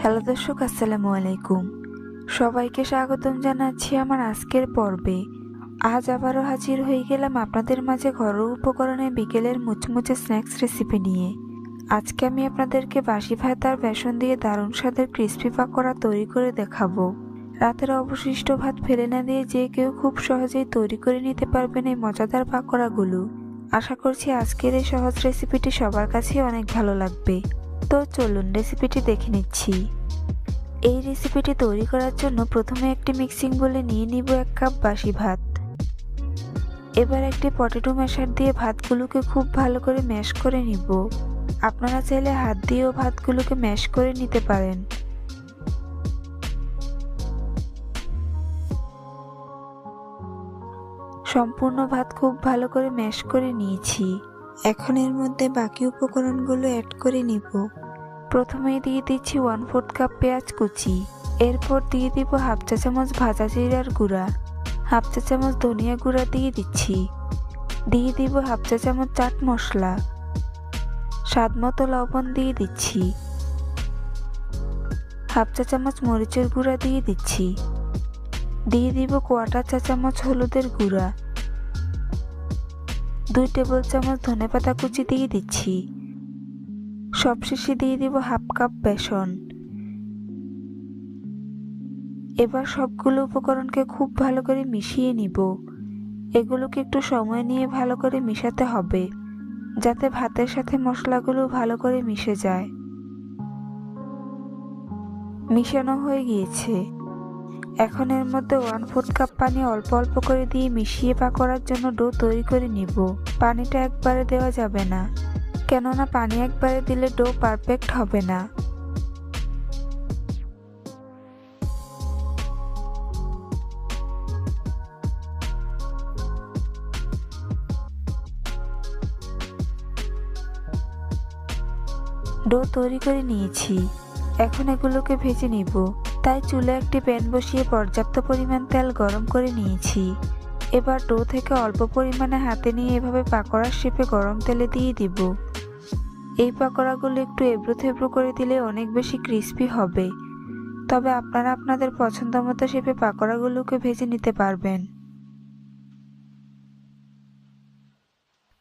Hello দর্শক, আসসালামু আলাইকুম। সবাইকে স্বাগতম জানাচ্ছি আমার আজকের পর্বে। আজ আবারও হাজির হয়ে গেলাম আপনাদের মাঝে ঘরোয়া উপকরণে বিকেলের মুচমুচে স্ন্যাক্স রেসিপি নিয়ে। আজকে আমি আপনাদেরকে বাসি ভাত আর বেসন দিয়ে দারুণ স্বাদের ক্রিস্পি পাকোড়া তৈরি করে দেখাবো। রাতের অবশিষ্ট ভাত ফেলে না দিয়ে যে কেউ খুব সহজেই তৈরি করে নিতে পারবেন এই মজাদার পাকোড়াগুলো। আশা করছি আজকের এই সহজ রেসিপিটি সবার কাছেই অনেক ভালো লাগবে। তো চলুন রেসিপিটি দেখে নিচ্ছি। এই রেসিপিটি তৈরি করার জন্য প্রথমে একটি মিক্সিং বলে নিয়ে নিব এক কাপ বাসি ভাত। এবার একটি পটেটো ম্যাশার দিয়ে ভাতগুলোকে খুব ভালো করে ম্যাশ করে নিব। আপনারা চাইলে হাত দিয়েও ভাতগুলোকে ম্যাশ করে নিতে পারেন। সম্পূর্ণ ভাত খুব ভালো করে ম্যাশ করে নিয়েছি। এখন এর মধ্যে বাকি উপকরণগুলো অ্যাড করে নিব। প্রথমেই দিয়ে দিচ্ছি ওয়ান ফোর্থ কাপ পেঁয়াজ কুচি। এরপর দিয়ে দিব হাফ চা চামচ ভাজা জিরার গুঁড়া। হাফ চা চামচ ধনিয়া গুঁড়া দিয়ে দিচ্ছি। দিয়ে দিব হাফ চা চামচ চাট মশলা। স্বাদ মতো লবণ দিয়ে দিচ্ছি। হাফ চা চামচ মরিচের গুঁড়া দিয়ে দিচ্ছি। দিয়ে দিব কোয়াটার চা চামচ হলুদের গুঁড়া। দুই টেবিল চামচ ধনেপাতা কুচি দিয়ে দিচ্ছি। সবশেষে দিয়ে দিব হাফ কাপ বেসন। এবার সবগুলো উপকরণকে খুব ভালো করে মিশিয়ে নিব। এগুলোকে একটু সময় নিয়ে ভালো করে মিশাতে হবে, যাতে ভাতের সাথে মশলাগুলো ভালো করে মিশে যায়। মিশানো হয়ে গিয়েছে। এখন এর মধ্যে ওয়ান ফোর্থ কাপ পানি অল্প অল্প করে দিয়ে মিশিয়ে পাকড়ার জন্য ডো তৈরি করে নিব। পানিটা একবারে দেওয়া যাবে না। কেননা পানি একবারে দিলে ডো পারফেক্ট হবে না। ডো তৈরি করে নিয়েছি। এখন এগুলোকে ভেজে নিব। তাই চুলে একটি প্যান বসিয়ে পর্যাপ্ত পরিমাণ তেল গরম করে নিয়েছি। এবার ডো থেকে অল্প পরিমাণে হাতে নিয়ে এভাবে পাকোড়ার শেপে গরম তেলে দিয়ে দিব। এই পাকোড়াগুলো একটু এবড়ো থেবড়ো করে দিলে অনেক বেশি ক্রিস্পি হবে। তবে আপনারা আপনাদের পছন্দ মতো শেপে পাকোড়াগুলোকে ভেজে নিতে পারবেন।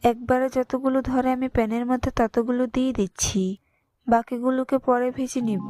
একবারে যতগুলো ধরে আমি প্যানের মধ্যে ততগুলো দিয়ে দিচ্ছি। বাকিগুলোকে পরে ভেজে নিব।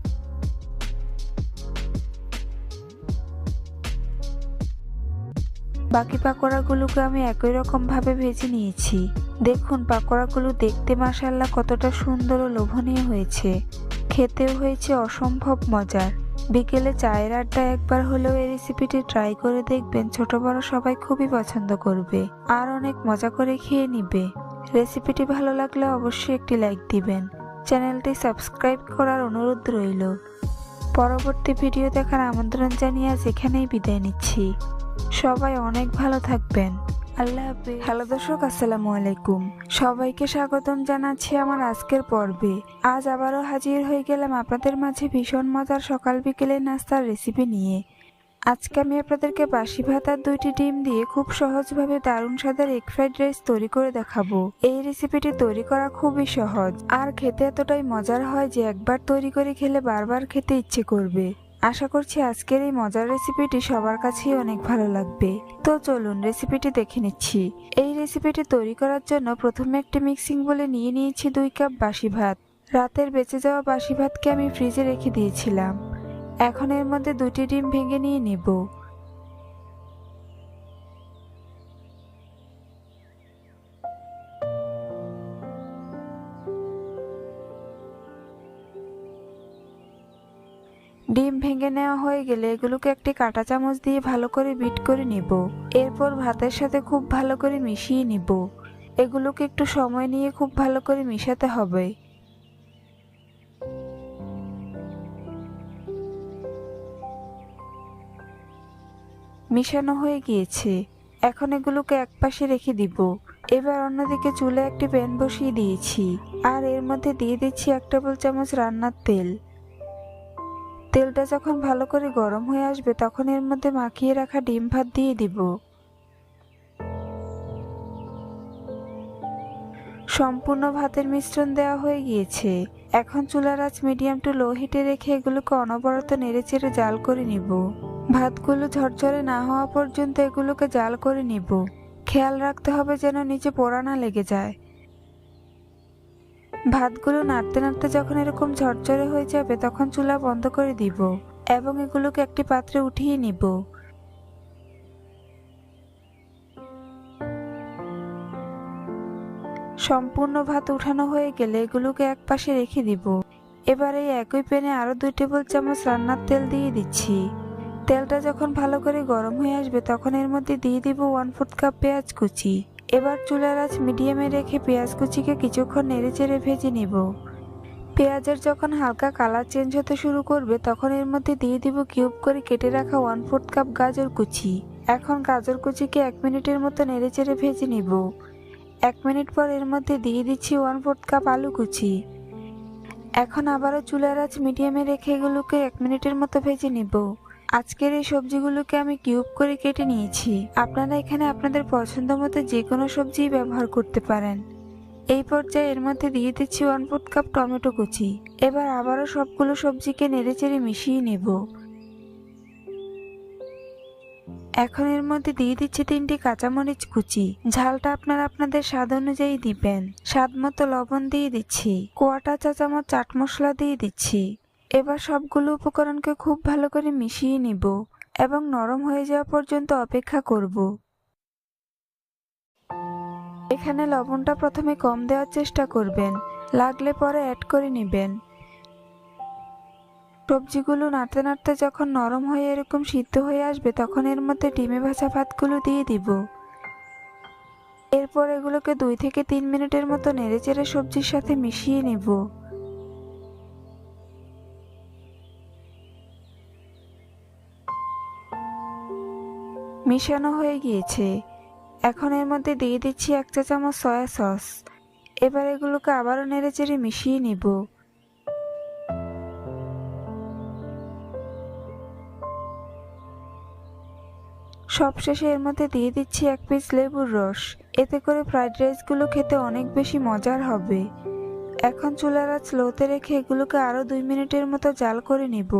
বাকি পাকোড়াগুলোকে আমি একই রকম ভাবে ভেজে নিয়েছি। দেখুন, পাকোড়াগুলো দেখতে মাসাল্লাহ কতটা সুন্দর ও লোভনীয় হয়েছে। খেতেও হয়েছে অসম্ভব মজার। বিকেলে চায়ের আড্ডা একবার হলেও এই রেসিপিটি ট্রাই করে দেখবেন, ছোট বড় সবাই খুবই পছন্দ করবে আর অনেক মজা করে খেয়ে নিবে। রেসিপিটি ভালো লাগলে অবশ্যই একটি লাইক দিবেন। চ্যানেলটি সাবস্ক্রাইব করার অনুরোধ রইল। পরবর্তী ভিডিও দেখার আমন্ত্রণ জানিয়ে আজ এখানেই বিদায় নিচ্ছি। সবাই অনেক ভালো থাকবেন। আল্লাহ হ্যালো দর্শক, আসসালামু আলাইকুম। সবাইকে স্বাগতম জানাচ্ছি আমার আজকের পর্বে। আজ আবারও হাজির হয়ে গেলাম আপনাদের মাঝে ভীষণ মজার সকাল বিকেলে নাস্তার রেসিপি নিয়ে। আজকে আমি আপনাদেরকে বাসি ভাতার দুইটি ডিম দিয়ে খুব সহজভাবে দারুণ স্বাদের এগ ফ্রাইড রাইস তৈরি করে দেখাবো। এই রেসিপিটি তৈরি করা খুবই সহজ। আর খেতে এতটাই মজার হয় যে একবার তৈরি করে খেলে বারবার খেতে ইচ্ছে করবে। আশা করছি আজকের এই মজার রেসিপিটি সবার কাছেই অনেক ভালো লাগবে। তো চলুন রেসিপিটি দেখে নিচ্ছি। এই রেসিপিটি তৈরি করার জন্য প্রথমে একটি মিক্সিং বলে নিয়ে নিয়েছি দুই কাপ বাসি ভাত। রাতের বেঁচে যাওয়া বাসি ভাতকে আমি ফ্রিজে রেখে দিয়েছিলাম। এখন এর মধ্যে দুটি ডিম ভেঙে নিয়ে নেব। ডিম ভেঙে নেওয়া হয়ে গেলে এগুলোকে একটি কাঁটা চামচ দিয়ে ভালো করে বিট করে নেব। এরপর ভাতের সাথে খুব ভালো করে মিশিয়ে নিব। এগুলোকে একটু সময় নিয়ে খুব ভালো করে মিশাতে হবে। মিশানো হয়ে গিয়েছে। এখন এগুলোকে একপাশে রেখে দিব। এবার অন্যদিকে চুলে একটি প্যান বসিয়ে দিয়েছি। আর এর মধ্যে দিয়ে দিচ্ছি এক টেবিল চামচ রান্নার তেল। তেলটা যখন ভালো করে গরম হয়ে আসবে, তখন এর মধ্যে মাখিয়ে রাখা ডিম ভাত দিয়ে দিব। সম্পূর্ণ ভাতের মিশ্রণ দেওয়া হয়ে গিয়েছে। এখন চুলার আঁচ মিডিয়াম টু লো হিটে রেখে এগুলোকে অনবরত নেড়েচেড়ে জাল করে নিব। ভাতগুলো ঝরঝরে না হওয়া পর্যন্ত এগুলোকে জাল করে নিব। খেয়াল রাখতে হবে যেন নিচে পোড়া না লেগে যায়। ভাতগুলো নাড়তে নাড়তে যখন এরকম ঝরঝরে হয়ে যাবে, তখন চুলা বন্ধ করে দিব এবং এগুলোকে একটি পাত্রে উঠিয়ে নিব। সম্পূর্ণ ভাত উঠানো হয়ে গেলে এগুলোকে এক পাশে রেখে দিব। এবার এই একই প্যানে আরও দুই টেবিল চামচ রান্নার তেল দিয়ে দিচ্ছি। তেলটা যখন ভালো করে গরম হয়ে আসবে, তখন এর মধ্যে দিয়ে দিব ওয়ান ফোর্থ কাপ পেঁয়াজ কুচি। এবার চুলার আঁচ মিডিয়ামে রেখে পেঁয়াজ কুচিকে কিছুক্ষণ নেড়ে চেড়ে ভেজে নিব। পেঁয়াজের যখন হালকা কালার চেঞ্জ হতে শুরু করবে, তখন এর মধ্যে দিয়ে দিব কিউব করে কেটে রাখা ওয়ান ফোর্থ কাপ গাজর কুচি। এখন গাজর কুচিকে এক মিনিটের মতো নেড়ে চেড়ে ভেজে নিব। এক মিনিট পর এর মধ্যে দিয়ে দিচ্ছি ওয়ান ফোর্থ কাপ আলু কুচি। এখন আবারও চুলার আঁচ মিডিয়ামে রেখে এগুলোকে এক মিনিটের মতো ভেজে নিব। আজকের এই সবজিগুলোকে আমি কিউব করে কেটে নিয়েছি। আপনারা এখানে আপনাদের পছন্দ মতো যে কোনো সবজিই ব্যবহার করতে পারেন। এই পর্যায়ে এর মধ্যে দিয়ে দিচ্ছি ওয়ান ফোর্থ কাপ টমেটো কুচি। এবার আবারও সবগুলো সবজিকে নেড়েচেড়ে মিশিয়ে নেব। এখন এর মধ্যে দিয়ে দিচ্ছি তিনটি কাঁচামরিচ কুচি। ঝালটা আপনারা আপনাদের স্বাদ অনুযায়ী দিবেন। স্বাদ মতো লবণ দিয়ে দিচ্ছি। কোয়াটা চা চামচ চাট মশলা দিয়ে দিচ্ছি। এবার সবগুলো উপকরণকে খুব ভালো করে মিশিয়ে নিব এবং নরম হয়ে যাওয়া পর্যন্ত অপেক্ষা করব। এখানে লবণটা প্রথমে কম দেওয়ার চেষ্টা করবেন, লাগলে পরে অ্যাড করে নেবেন। সবজিগুলো নাড়তে নাড়তে যখন নরম হয়ে এরকম সিদ্ধ হয়ে আসবে, তখন এর মধ্যে ডিমে ভাজা ভাতগুলো দিয়ে দিব। এরপর এগুলোকে দুই থেকে তিন মিনিটের মতো নেড়েচেড়ে সবজির সাথে মিশিয়ে নিব। মিশানো হয়ে গিয়েছে। এখন এর মধ্যে দিয়ে দিচ্ছি এক চা চামচ সয়া সস। এবার এগুলোকে আবারও নেড়েচেড়ে মিশিয়ে নিব। সবশেষে এর মধ্যে দিয়ে দিচ্ছি এক পিস লেবুর রস। এতে করে ফ্রাইড রাইসগুলো খেতে অনেক বেশি মজার হবে। এখন চুলার আঁচ লোতে রেখে এগুলোকে আরও দুই মিনিটের মতো জাল করে নিব।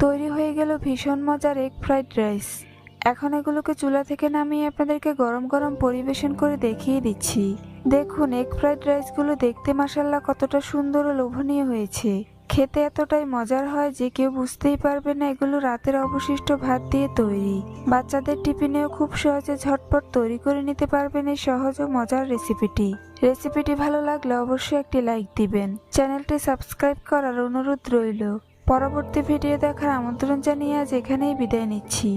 তৈরি হয়ে গেল ভীষণ মজার এগ ফ্রাইড রাইস এখন এগুলোকে চুলা থেকে নামিয়ে আপনাদেরকে গরম গরম পরিবেশন করে দেখিয়ে দিচ্ছি। দেখুন এগ ফ্রাইড রাইসগুলো দেখতে মাসাল্লাহ কতটা সুন্দর ও লোভনীয় হয়েছে। খেতে এতটাই মজার হয় যে কেউ বুঝতেই পারবে না এগুলো রাতের অবশিষ্ট ভাত দিয়ে তৈরি। বাচ্চাদের টিফিনেও খুব সহজে ঝটপট তৈরি করে নিতে পারবেন এই সহজ ও মজার রেসিপিটি। রেসিপিটি ভালো লাগলে অবশ্যই একটি লাইক দিবেন। চ্যানেলটি সাবস্ক্রাইব করার অনুরোধ রইল। পরবর্তী ভিডিও দেখার আমন্ত্রণ জানিয়ে আজ এখানেই বিদায় নিচ্ছি।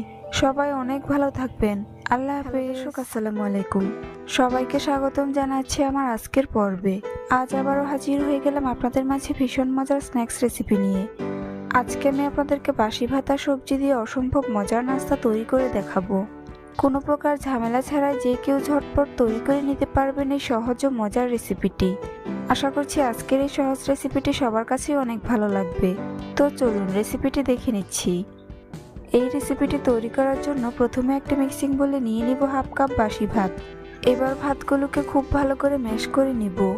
সবাই অনেক ভালো থাকবেন। আল্লাহ হাফেজ। আসসালামু আলাইকুম। সবাইকে স্বাগতম জানাচ্ছি আমার আজকের পর্বে। আজ আবারও হাজির হয়ে গেলাম আপনাদের মাঝে ভীষণ মজার স্ন্যাক্স রেসিপি নিয়ে। আজকে আমি আপনাদেরকে বাসি ভাতা সবজি দিয়ে অসম্ভব মজার নাস্তা তৈরি করে দেখাবো। কোনো প্রকার ঝামেলা ছাড়াই যে কেউ ঝটপট তৈরি করে নিতে পারবেন এই সহজ ও মজার রেসিপিটি। আশা করছি আজকের এই সহজ রেসিপিটি সবার কাছেই অনেক ভালো লাগবে। তো চলুন রেসিপিটি দেখে নিচ্ছি। এই রেসিপিটি তৈরি করার জন্য প্রথমে একটা মিক্সিং বলে নিয়ে নিব হাফ কাপ বাসি ভাত। এবার ভাতগুলোকে খুব ভালো করে ম্যাশ করে নিব।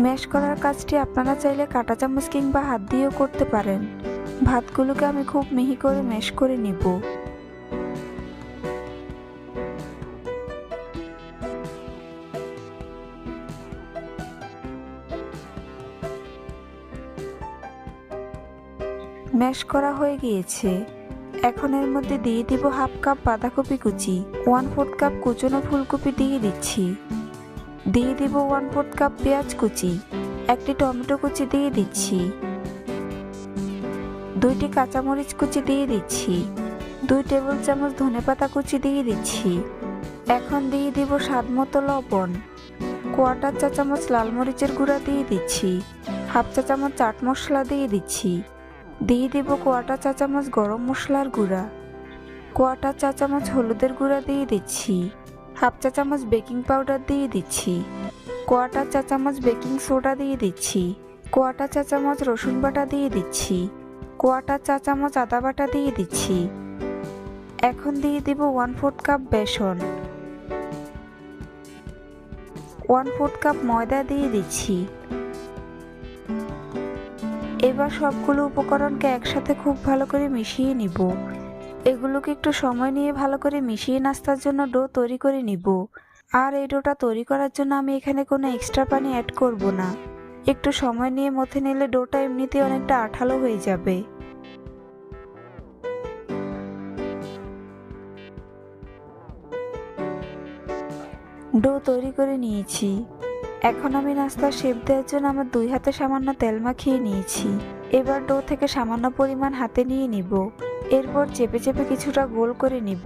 ম্যাশ করার কাজটি আপনারা চাইলে কাঁটা চামচ কিংবা হাত দিয়েও করতে পারেন। ভাতগুলোকে আমি খুব মিহি করে ম্যাশ করে নিব। ম্যাশ করা হয়ে গিয়েছে। এখন এর মধ্যে দিয়ে দিব হাফ কাপ বাঁধাকপি কুচি ওয়ান ফোর্থ কাপ কুচনো ফুলকপি দিয়ে দিচ্ছি। দিয়ে দিব ওয়ান ফোর্থ কাপ পেঁয়াজ কুচি, একটি টমেটো কুচি দিয়ে দিচ্ছি। দুইটি কাঁচামরিচ কুচি দিয়ে দিচ্ছি। দুই টেবিল চামচ ধনেপাতা কুচি দিয়ে দিচ্ছি। এখন দিয়ে দিব স্বাদ মতো লবণ। কোয়াটার চা চামচ লাল মরিচের গুঁড়া দিয়ে দিচ্ছি। হাফ চা চামচ চাট মশলা দিয়ে দিচ্ছি। দিয়ে দিব কোয়াটা চা চামচ গরম মশলার গুঁড়া। কোয়াটা চা চামচ হলুদের গুঁড়া দিয়ে দিচ্ছি। হাফ চা চামচ বেকিং পাউডার দিয়ে দিচ্ছি। কোয়াটা চা চামচ বেকিং সোডা দিয়ে দিচ্ছি। কোয়াটা চা চামচ রসুন বাটা দিয়ে দিচ্ছি। কোয়াটা চা চামচ আদা বাটা দিয়ে দিচ্ছি। এখন দিয়ে দিব ওয়ান ফোর্থ কাপ বেসন। ওয়ান ফোর্থ কাপ ময়দা দিয়ে দিচ্ছি। এবার সবগুলো উপকরণকে একসাথে খুব ভালো করে মিশিয়ে নিব। এগুলোকে একটু সময় নিয়ে ভালো করে মিশিয়ে নাস্তার জন্য ডো তৈরি করে নিব। আর এই ডোটা তৈরি করার জন্য আমি এখানে কোনো এক্সট্রা পানি অ্যাড করব না। একটু সময় নিয়ে মথে নিলে ডোটা এমনিতেই অনেকটা আঠালো হয়ে যাবে। ডো তৈরি করে নিয়েছি। এখন আমি নাস্তার শেপ দেওয়ার জন্য আমার দুই হাতে সামান্য তেল মাখিয়ে নিয়েছি। এবার ডো থেকে সামান্য পরিমাণ হাতে নিয়ে নিব। এরপর চেপে চেপে কিছুটা গোল করে নিব।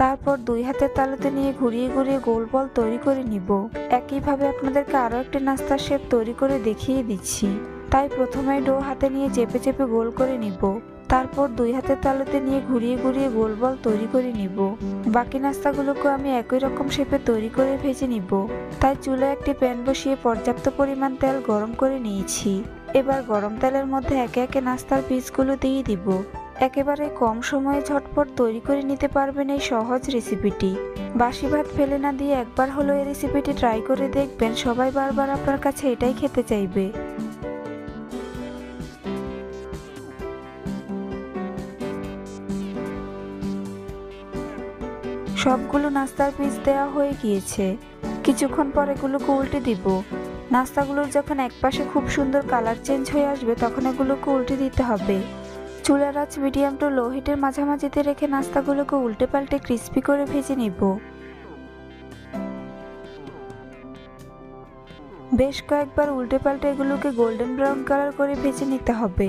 তারপর দুই হাতের তালুতে নিয়ে ঘুরিয়ে ঘুরিয়ে গোল বল তৈরি করে নিব। একইভাবে আপনাদেরকে আরও একটি নাস্তার শেপ তৈরি করে দেখিয়ে দিচ্ছি। তাই প্রথমে ডো হাতে নিয়ে চেপে চেপে গোল করে নিব। তারপর দুই হাতের তালুতে নিয়ে ঘুরিয়ে ঘুরিয়ে গোল বল তৈরি করে নিব। বাকি নাস্তাগুলোকে আমি একই রকম শেপে তৈরি করে ভেজে নিব। তাই চুলায় একটি প্যান বসিয়ে পর্যাপ্ত পরিমাণ তেল গরম করে নিয়েছি। এবার গরম তেলের মধ্যে একে একে নাস্তার পিসগুলো দিয়ে দিব। একেবারে কম সময়ে ঝটপট তৈরি করে নিতে পারবেন এই সহজ রেসিপিটি। বাসি ভাত ফেলে না দিয়ে একবার হলো এই রেসিপিটি ট্রাই করে দেখবেন, সবাই বারবার আপনার কাছে এটাই খেতে চাইবে। সবগুলো নাস্তার পিস দেওয়া হয়ে গিয়েছে। কিছুক্ষণ পর এগুলোকে উল্টে দিব। নাস্তাগুলোর যখন একপাশে খুব সুন্দর কালার চেঞ্জ হয়ে আসবে, তখন এগুলোকে উল্টে দিতে হবে। চুলার আঁচ মিডিয়াম টু লো হিটের মাঝামাঝিতে রেখে নাস্তাগুলোকে উল্টে পাল্টে ক্রিস্পি করে ভেজে নিব। বেশ কয়েকবার উল্টে পাল্টে এগুলোকে গোল্ডেন ব্রাউন কালার করে ভেজে নিতে হবে।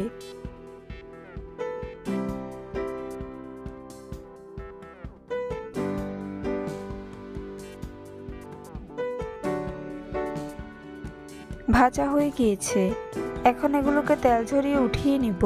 ভাজা হয়ে গিয়েছে। এখন এগুলোকে তেল ঝরিয়ে উঠিয়ে নিব।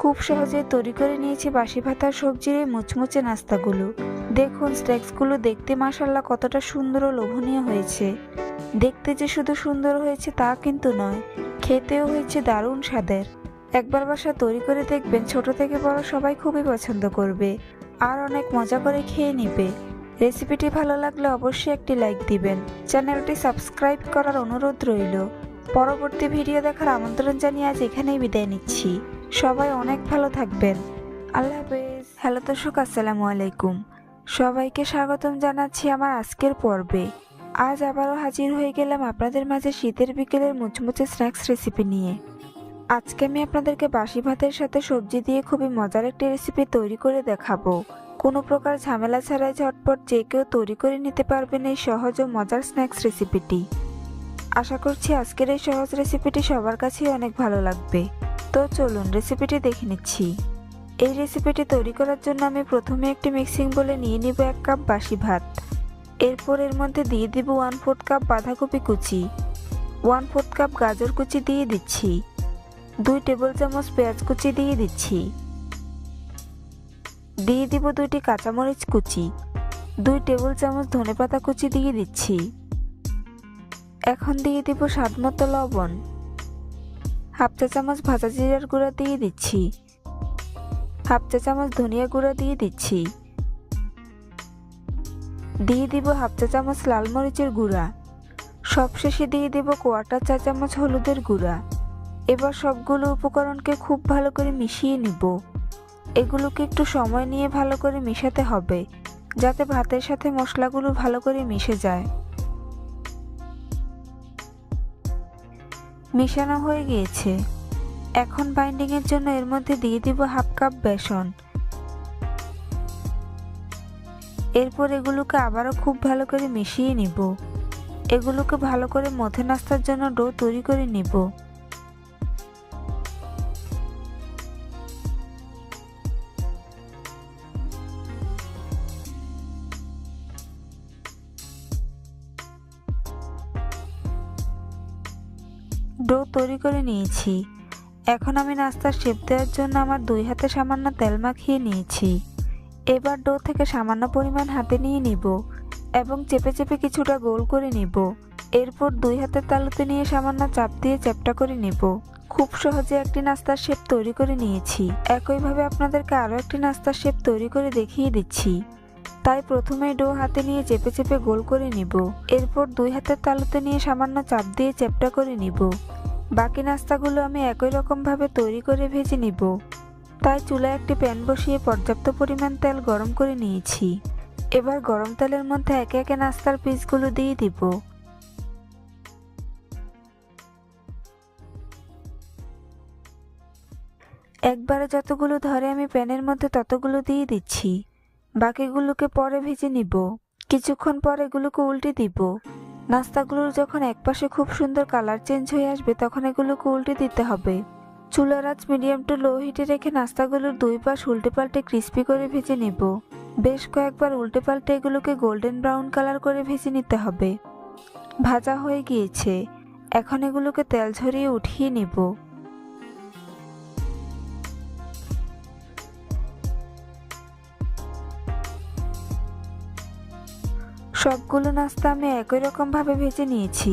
খুব সহজে তৈরি করে নিয়েছি বাসি ভাতার সবজির এই মুচমুচে নাস্তাগুলো। দেখুন, স্ন্যাক্সগুলো দেখতে মাসাল্লাহ কতটা সুন্দর ও লোভনীয় হয়েছে। দেখতে যে শুধু সুন্দর হয়েছে তা কিন্তু নয়, খেতেও হয়েছে দারুণ স্বাদের। একবার বাসা তৈরি করে দেখবেন ছোট থেকে বড় সবাই খুবই পছন্দ করবে আর অনেক মজা করে খেয়ে নিবে। রেসিপিটি ভালো লাগলে অবশ্যই একটি লাইক দিবেন। চ্যানেলটি সাবস্ক্রাইব করার অনুরোধ রইল। পরবর্তী ভিডিও দেখার আমন্ত্রণ জানিয়ে আজ এখানেই বিদায় নিচ্ছি। সবাই অনেক ভালো থাকবেন। আল্লাহ হাফেজ। হ্যালো দর্শক, আসসালামু আলাইকুম। সবাইকে স্বাগতম জানাচ্ছি আমার আজকের পর্বে। আজ আবারও হাজির হয়ে গেলাম আপনাদের মাঝে শীতের বিকেলের মুচমুচে স্ন্যাক্স রেসিপি নিয়ে। আজকে আমি আপনাদেরকে বাসি ভাতের সাথে সবজি দিয়ে খুবই মজার একটি রেসিপি তৈরি করে দেখাবো। কোনো প্রকার ঝামেলা ছাড়াই ঝটপট যে কেউ তৈরি করে নিতে পারবেন এই সহজ ও মজার স্ন্যাক্স রেসিপিটি আশা করছি আজকের এই সহজ রেসিপিটি সবার কাছেই অনেক ভালো লাগবে। তো চলুন রেসিপিটি দেখে নিচ্ছি। এই রেসিপিটি তৈরি করার জন্য আমি প্রথমে একটি মিক্সিং বলে নিয়ে নিব এক কাপ বাসি ভাত। এরপর এর মধ্যে দিয়ে দিব ওয়ান ফোর্থ কাপ বাঁধাকপি কুচি। ওয়ান ফোর্থ কাপ গাজর কুচি দিয়ে দিচ্ছি। দুই টেবিল চামচ পেঁয়াজ কুচি দিয়ে দিচ্ছি। দিয়ে দিব দুইটি কাঁচামরিচ কুচি। দুই টেবিল চামচ ধনেপাতা কুচি দিয়ে দিচ্ছি। এখন দিয়ে দিব স্বাদ মতো লবণ। হাফ চা চামচ ভাজা জিরার গুঁড়া দিয়ে দিচ্ছি। হাফ চা চামচ ধনিয়া গুঁড়া দিয়ে দিচ্ছি। দিয়ে দিব হাফ চা চামচ লাল মরিচের গুঁড়া। সবশেষে দিয়ে দেব কোয়াটার চা চামচ হলুদের গুঁড়া। এবার সবগুলো উপকরণকে খুব ভালো করে মিশিয়ে নিব। এগুলোকে একটু সময় নিয়ে ভালো করে মিশাতে হবে, যাতে ভাতের সাথে মশলাগুলো ভালো করে মিশে যায়। মিশানো হয়ে গিয়েছে। এখন বাইন্ডিংয়ের জন্য এর মধ্যে দিয়ে দিব হাফ কাপ বেসন। এরপর এগুলোকে আবারও খুব ভালো করে মিশিয়ে নিব। এগুলোকে ভালো করে মধ্যে নাস্তার জন্য ডো তৈরি করে নিব। ডো তৈরি করে নিয়েছি। এখন আমি নাস্তার শেপ দেওয়ার জন্য আমার দুই হাতে সামান্য তেল মাখিয়ে নিয়েছি। এবার ডো থেকে সামান্য পরিমাণ হাতে নিয়ে নিব এবং চেপে চেপে কিছুটা গোল করে নিব। এরপর দুই হাতের তালুতে নিয়ে সামান্য চাপ দিয়ে চ্যাপটা করে নিব। খুব সহজে একটি নাস্তার শেপ তৈরি করে নিয়েছি। একইভাবে আপনাদেরকে আরও একটি নাস্তার শেপ তৈরি করে দেখিয়ে দিচ্ছি। তাই প্রথমে ডো হাতে নিয়ে চেপে চেপে গোল করে নিব। এরপর দুই হাতের তালুতে নিয়ে সামান্য চাপ দিয়ে চ্যাপটা করে নিব। বাকি নাস্তাগুলো আমি একই রকমভাবে তৈরি করে ভেজে নিব। তাই চুলায় একটি প্যান বসিয়ে পর্যাপ্ত পরিমাণ তেল গরম করে নিয়েছি। এবার গরম তেলের মধ্যে একে একে নাস্তার পিসগুলো দিয়ে দিব। একবারে যতগুলো ধরে আমি প্যানের মধ্যে ততগুলো দিয়ে দিচ্ছি। বাকিগুলোকে পরে ভেজে নিব। কিছুক্ষণ পর এগুলোকে উল্টে দিব। নাস্তাগুলোর যখন একপাশে খুব সুন্দর কালার চেঞ্জ হয়ে আসবে, তখন এগুলোকে উল্টে দিতে হবে। চুলার আঁচ মিডিয়াম টু লো হিটে রেখে নাস্তাগুলোর দুই পাশ উল্টে পাল্টে ক্রিস্পি করে ভেজে নেব। বেশ কয়েকবার উল্টে পাল্টে এগুলোকে গোল্ডেন ব্রাউন কালার করে ভেজে নিতে হবে। ভাজা হয়ে গিয়েছে। এখন এগুলোকে তেল ঝরিয়ে উঠিয়ে নেব। সবগুলো নাস্তা আমি একই রকমভাবে ভেজে নিয়েছি।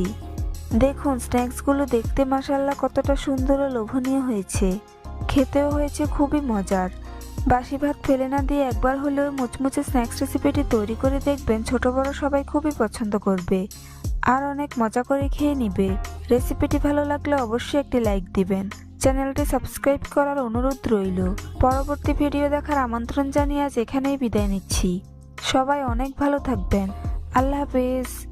দেখুন, স্ন্যাক্সগুলো দেখতে মাসাল্লাহ কতটা সুন্দর ও লোভনীয় হয়েছে। খেতেও হয়েছে খুবই মজার। বাসি ভাত ফেলে না দিয়ে একবার হলেও মুচমুচে স্ন্যাক্স রেসিপিটি তৈরি করে দেখবেন, ছোট বড় সবাই খুবই পছন্দ করবে। আর অনেক মজা করে খেয়ে নিবে। রেসিপিটি ভালো লাগলে অবশ্যই একটি লাইক দিবেন। চ্যানেলটি সাবস্ক্রাইব করার অনুরোধ রইল। পরবর্তী ভিডিও দেখার আমন্ত্রণ জানিয়ে আজ এখানেই বিদায় নিচ্ছি। সবাই অনেক ভালো থাকবেন। আল্লাহ হাফেজ।